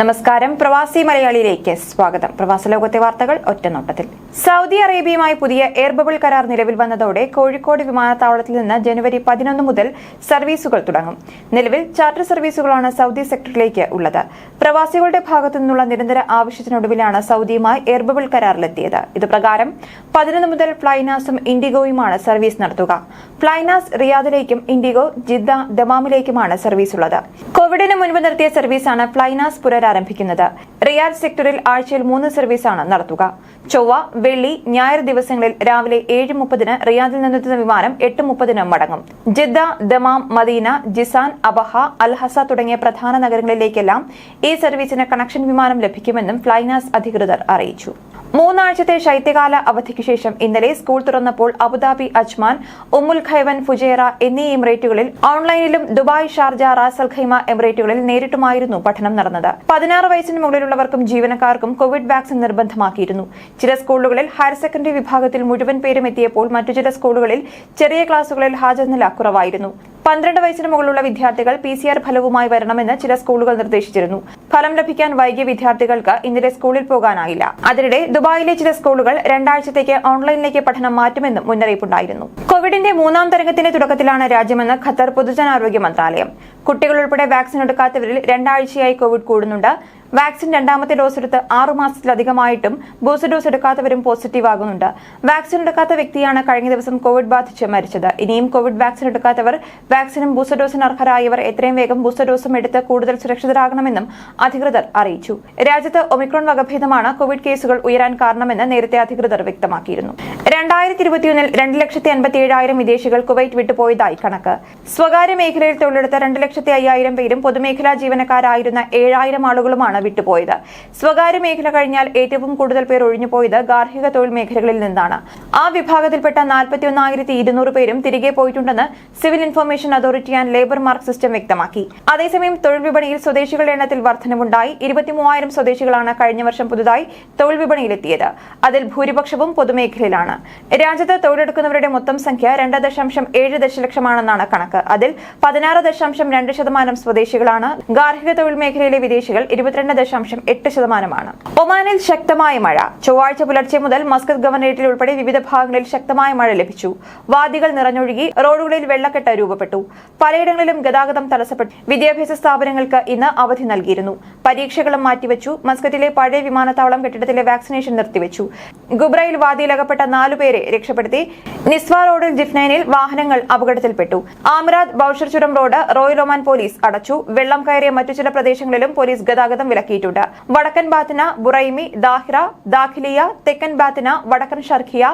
നമസ്കാരം. പ്രവാസി മലയാളിയിലേക്ക് സ്വാഗതം. പ്രവാസ ലോകത്തെ വാർത്തകൾ ഒറ്റനോട്ടത്തിൽ സൗദി അറേബ്യയുമായി പുതിയ എയർ ബബിൾ കരാർ നിലവിൽ വന്നതോടെ കോഴിക്കോട് വിമാനത്താവളത്തിൽ നിന്ന് ജനുവരി പതിനൊന്ന് മുതൽ സർവീസുകൾ തുടങ്ങും. നിലവിൽ ചാർട്ടർ സർവീസുകളാണ് സൗദി സെക്ടറിലേക്ക് ഉള്ളത്. പ്രവാസികളുടെ ഭാഗത്തു നിന്നുള്ള നിരന്തര ആവശ്യത്തിനൊടുവിലാണ് സൗദിയുമായി എയർ ബബിൾ കരാറിലെത്തിയത്. ഇതുപ്രകാരം പതിനൊന്ന് മുതൽ ഫ്ലൈനാസും ഇൻഡിഗോയുമാണ് സർവീസ് നടത്തുക. ഫ്ലൈനാസ് റിയാദിലേക്കും ഇൻഡിഗോ ജിദ്ദ ദമാമിലേക്കുമാണ് സർവീസ് ഉള്ളത് കോവിഡിന് മുൻപ് നിർത്തിയ സർവീസാണ് ഫ്ലൈനാസ് പുനരാരംഭിക്കുന്നത് റിയാദ് സെക്ടറിൽ ആഴ്ചയിൽ മൂന്ന് സർവീസാണ് നടത്തുക. ചൊവ്വ വെള്ളി ഞായർ ദിവസങ്ങളിൽ രാവിലെ ഏഴ് മുപ്പതിന് റിയാദിൽ നിന്നെത്തുന്ന വിമാനം എട്ട് മുപ്പതിന് മടങ്ങും. Jeddah Dammam Medina Jizan Abha Al Ahsa തുടങ്ങിയ പ്രധാന നഗരങ്ങളിലേക്കെല്ലാം ഈ സർവീസിന് കണക്ഷൻ വിമാനം ലഭിക്കുമെന്നും ഫ്ലൈനാസ് അധികൃതർ അറിയിച്ചു. മൂന്നാഴ്ചത്തെ ശൈത്യകാല അവധിക്ക് ശേഷം ഇന്നലെ സ്കൂൾ തുറന്നപ്പോൾ അബുദാബി അജ്മാൻ ഉമ്മുൽ ഖൈവൻ ഫുജേറ എന്നീ എമിറേറ്റുകളിൽ ഓൺലൈനിലും Dubai Sharjah Ras al Khaimah എമിറേറ്റുകളിൽ നേരിട്ടുമായിരുന്നു പഠനം നടന്നത്. പതിനാറ് വയസ്സിന് മുകളിലുള്ളവർക്കും ജീവനക്കാർക്കും കോവിഡ് വാക്സിൻ നിർബന്ധമാക്കിയിരുന്നു. ചില സ്കൂളുകളിൽ ഹയർ സെക്കൻഡറി വിഭാഗത്തിൽ മുഴുവൻ പേരും എത്തിയപ്പോൾ മറ്റു ചില സ്കൂളുകളിൽ ചെറിയ ക്ലാസുകളിൽ ഹാജർ നില കുറവായിരുന്നു. പന്ത്രണ്ട് വയസ്സിന് മുകളിലുള്ള വിദ്യാർത്ഥികൾ പി സി ആർ ഫലവുമായി വരണമെന്ന് ചില സ്കൂളുകൾ നിർദ്ദേശിച്ചിരുന്നു. ഫലം ലഭിക്കാൻ വൈകിയ വിദ്യാർത്ഥികൾക്ക് ഇന്നലെ സ്കൂളിൽ പോകാനായില്ല. അതിനിടെ ദുബായിലെ ചില സ്കൂളുകൾ രണ്ടാഴ്ചത്തേക്ക് ഓൺലൈനിലേക്ക് പഠനം മാറ്റുമെന്നും മുന്നറിയിപ്പുണ്ടായിരുന്നു. കോവിഡിന്റെ മൂന്നാം തരംഗത്തിന്റെ തുടക്കത്തിലാണ് രാജ്യമെന്ന് ഖത്തർ പൊതുജനാരോഗ്യ മന്ത്രാലയം. കുട്ടികൾ ഉൾപ്പെടെ വാക്സിൻ എടുക്കാത്തവരിൽ രണ്ടാഴ്ചയായി കോവിഡ് കൂടുന്നുണ്ട്. വാക്സിൻ രണ്ടാമത്തെ ഡോസ് എടുത്ത് ആറു മാസത്തിലധികമായിട്ടും ബൂസ്റ്റർ ഡോസ് എടുക്കാത്തവരും പോസിറ്റീവ് ആകുന്നുണ്ട്. വാക്സിൻ എടുക്കാത്ത വ്യക്തിയാണ് കഴിഞ്ഞ ദിവസം കോവിഡ് ബാധിച്ച് മരിച്ചത്. ഇനിയും കോവിഡ് വാക്സിൻ എടുക്കാത്തവർ വാക്സിനും ബൂസ്റ്റർ ഡോസിന് അർഹരായവർ എത്രയും വേഗം ബൂസ്റ്റർ ഡോസും എടുത്ത് കൂടുതൽ സുരക്ഷിതരാകണമെന്നും അധികൃതർ അറിയിച്ചു. രാജ്യത്ത് ഒമിക്രോൺ വകഭേദമാണ് കോവിഡ് കേസുകൾ ഉയരാൻ കാരണമെന്ന് നേരത്തെ അധികൃതർ വ്യക്തമാക്കിയിരുന്നു. രണ്ടായിരത്തി ഇരുപത്തിയൊന്നിൽ രണ്ട് ലക്ഷത്തി അൻപത്തി ഏഴായിരം വിദേശികൾ കുവൈറ്റ് വിട്ടുപോയതായി കണക്ക്. സ്വകാര്യ മേഖലയിൽ തൊഴിലെടുത്ത രണ്ട് ലക്ഷത്തി അയ്യായിരം പേരും പൊതുമേഖലാ ജീവനക്കാരായിരുന്ന ഏഴായിരം ആളുകളുമാണ് വിട്ടുപോയത്. സ്വകാര്യ മേഖല കഴിഞ്ഞാൽ ഏറ്റവും കൂടുതൽ പേർ ഒഴിഞ്ഞുപോയത് ഗാർഹിക തൊഴിൽ മേഖലകളിൽ നിന്നാണ്. ആ വിഭാഗത്തിൽപ്പെട്ട നാൽപ്പത്തി ഒന്നായിരത്തി ഇരുന്നൂറ് പേരും തിരികെ പോയിട്ടുണ്ടെന്ന് civil information authority and labour market system വ്യക്തമാക്കി. അതേസമയം തൊഴിൽ വിപണിയിൽ സ്വദേശികളുടെ എണ്ണത്തിൽ വർധനവുണ്ടായി. ഇരുപത്തിമൂവായിരം സ്വദേശികളാണ് കഴിഞ്ഞ വർഷം പുതുതായി തൊഴിൽ വിപണിയിലെത്തിയത്. അതിൽ ഭൂരിപക്ഷവും പൊതുമേഖലയിലാണ്. രാജ്യത്ത് തൊഴിലെടുക്കുന്നവരുടെ മൊത്തം സംഖ്യ രണ്ട് ദശാംശം ഏഴ് ദശലക്ഷമാണെന്നാണ് കണക്ക്. അതിൽ പതിനാറ് ദശാംശം രണ്ട് ശതമാനം സ്വദേശികളാണ്. ഗാർഹിക തൊഴിൽ മേഖലയിലെ വിദേശികൾ ഇരുപത്തിരണ്ട് ദശാംശം എട്ട് ശതമാനമാണ്. ഒമാനിൽ ശക്തമായ മഴ. ചൊവ്വാഴ്ച പുലർച്ചെ മുതൽ മസ്കത്ത് ഗവർണറേറ്റിൽ ഉൾപ്പെടെ വിവിധ ഭാഗങ്ങളിൽ ശക്തമായ മഴ ലഭിച്ചു. വാദികൾ നിറഞ്ഞൊഴുകി റോഡുകളിൽ വെള്ളക്കെട്ട് രൂപപ്പെട്ടു. പലയിടങ്ങളിലും ഗതാഗതം തടസ്സപ്പെട്ടു. വിദ്യാഭ്യാസ സ്ഥാപനങ്ങൾക്ക് ഇന്ന് അവധി നൽകിയിരുന്നു. പരീക്ഷകളും മാറ്റിവെച്ചു. മസ്കറ്റിലെ പഴയ വിമാനത്താവളം കെട്ടിടത്തിലെ വാക്സിനേഷൻ നിർത്തിവെച്ചു. ഗുബ്രയിൽ വാദിയിലകപ്പെട്ട നാലുപേരെ രക്ഷപ്പെടുത്തി നിസ്വ റോഡിൽ ജിഫ്നൈനിൽ വാഹനങ്ങൾ അപകടത്തിൽപ്പെട്ടു. ആമിറാദ് ബൌഷർ ചുരം റോഡ് റോയൽ ഒമാൻ പോലീസ് അടച്ചു. വെള്ളം കയറിയ മറ്റു ചില പ്രദേശങ്ങളിലും പോലീസ് ഗതാഗതം വിലക്കിയിട്ടുണ്ട് വടക്കൻ ബാത്തിന ബുറൈമി ദാഹിറ ദാഖിലിയ തെക്കൻ ബാത്തിന വടക്കൻ ഷർഖിയ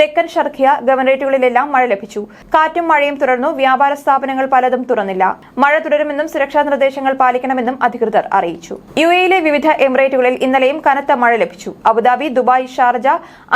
തെക്കൻ ഷർഖിയ ഗവർണറേറ്റുകളിലെല്ലാം മഴ ലഭിച്ചു. കാറ്റും മഴയും തുടർന്നു. വ്യാപാര സ്ഥാപനങ്ങൾ പലതും തുറന്നില്ല. മഴ തുടരുമെന്നും സുരക്ഷാ നിർദ്ദേശങ്ങൾ പാലിക്കണമെന്നും അധികൃതർ അറിയിച്ചു. യു എയിലെ വിവിധ എമിറേറ്റുകളിൽ ഇന്നലെയും കനത്ത മഴ ലഭിച്ചു. Abu Dhabi Dubai Sharjah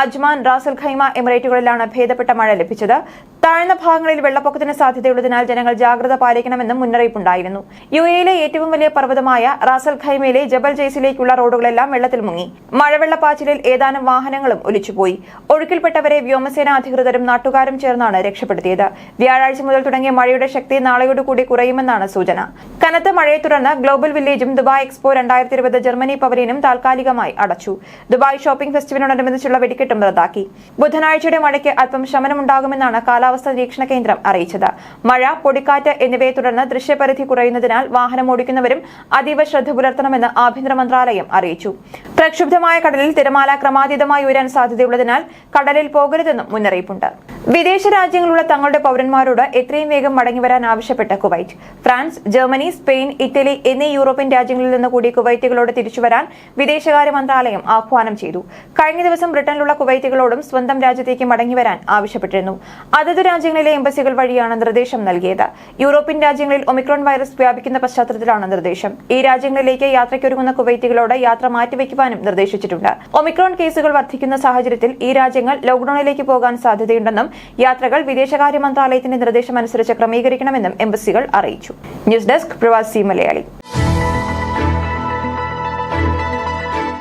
Ajman Ras al Khaimah എമിറേറ്റുകളിലാണ് ഭേദപ്പെട്ട മഴ ലഭിച്ചത്. താഴ്ന്ന ഭാഗങ്ങളിൽ വെള്ളപ്പൊക്കത്തിന് സാധ്യതയുള്ളതിനാൽ ജനങ്ങൾ ജാഗ്രത പാലിക്കണമെന്നും മുന്നറിയിപ്പുണ്ടായിരുന്നു. യു എയിലെ ഏറ്റവും വലിയ പർവതമായ റാസൽ ഖൈമയിലെ ജബൽ ജയ്സിലേക്കുള്ള റോഡുകളെല്ലാം വെള്ളത്തിൽ മുങ്ങി. മഴവെള്ളപ്പാച്ചിലിൽ ഏതാനും വാഹനങ്ങളും ഒലിച്ചുപോയി. ഒഴുക്കിൽപ്പെട്ടവരെ വ്യോമസേന അധികൃതരും നാട്ടുകാരും ചേർന്നാണ് രക്ഷപ്പെടുത്തിയത്. വ്യാഴാഴ്ച മുതൽ തുടങ്ങിയ മഴയുടെ ശക്തി നാളെയോടുകൂടി കുറയുമെന്നാണ് സൂചന. കനത്ത മഴയെ തുടർന്ന് ഗ്ലോബൽ വില്ലേജും ദുബായ് എക്സ്പോ രണ്ടായിരത്തി ഇരുപത് ജർമ്മനി പവലിനും താൽക്കാലികമായി അടച്ചു. ദുബായ് ഷോപ്പിംഗ് ഫെസ്റ്റിവലിനോടനുബന്ധിച്ചുള്ള വെടിക്കെട്ടും റദ്ദാക്കി. ബുധനാഴ്ചയുടെ മഴയ്ക്ക് അല്പം ശമനമുണ്ടാകുമെന്നാണ് കാലാവസ്ഥാ നിരീക്ഷണ കേന്ദ്രം അറിയിച്ചത്. മഴ പൊടിക്കാറ്റ് എന്നിവയെ തുടർന്ന് ദൃശ്യപരിധി കുറയുന്നതിനാൽ വാഹനം ഓടിക്കുന്നവരും അതീവ ശ്രദ്ധ പുലർത്തണമെന്ന് ആഭ്യന്തര മന്ത്രാലയം അറിയിച്ചു. പ്രക്ഷുബ്ധമായ കടലിൽ തിരമാല ക്രമാതീതമായി ഉയരാൻ സാധ്യതയുള്ളതിനാൽ കടലിൽ പോകരുതെന്നും മുന്നറിയിപ്പുണ്ട്. വിദേശ രാജ്യങ്ങളുള്ള തങ്ങളുടെ പൗരന്മാരോട് എത്രയും വേഗം മടങ്ങിവരാൻ ആവശ്യപ്പെട്ട Kuwait. France Germany Spain Italy എന്നീ യൂറോപ്യൻ രാജ്യങ്ങളിൽ നിന്ന് കൂടി കുവൈറ്റുകളോട് തിരിച്ചുവരാൻ വിദേശകാര്യ മന്ത്രാലയം ആഹ്വാനം ചെയ്തു. കഴിഞ്ഞ ദിവസം ബ്രിട്ടനിലുള്ള കുവൈറ്റുകളോടും സ്വന്തം രാജ്യത്തേക്ക് മടങ്ങിവരാൻ ആവശ്യപ്പെട്ടിരുന്നു. അതത് രാജ്യങ്ങളിലെ എംബസികൾ വഴിയാണ് നിർദ്ദേശം നൽകിയത്. യൂറോപ്യൻ രാജ്യങ്ങളിൽ ഒമിക്രോൺ വൈറസ് വ്യാപിക്കുന്ന പശ്ചാത്തലത്തിലാണ് നിർദ്ദേശം. ഈ രാജ്യങ്ങളിലേക്ക് യാത്രയ്ക്കൊരുങ്ങുന്ന കുവൈറ്റുകളോട് യാത്ര മാറ്റിവെക്കുവാനും നിർദ്ദേശിച്ചിട്ടുണ്ട്. ഒമിക്രോൺ കേസുകൾ വർദ്ധിക്കുന്ന സാഹചര്യത്തിൽ ഈ രാജ്യങ്ങൾ ലോക്ഡൌണിലേക്ക് പോകാൻ സാധ്യതയുണ്ടെന്നും യാത്രകൾ വിദേശകാര്യ മന്ത്രാലയത്തിന്റെ നിർദ്ദേശമനുസരിച്ച് ക്രമീകരിക്കണമെന്നും എംബസികൾ അറിയിച്ചു. ന്യൂസ് ഡെസ്ക് പ്രവാസി മലയാളി.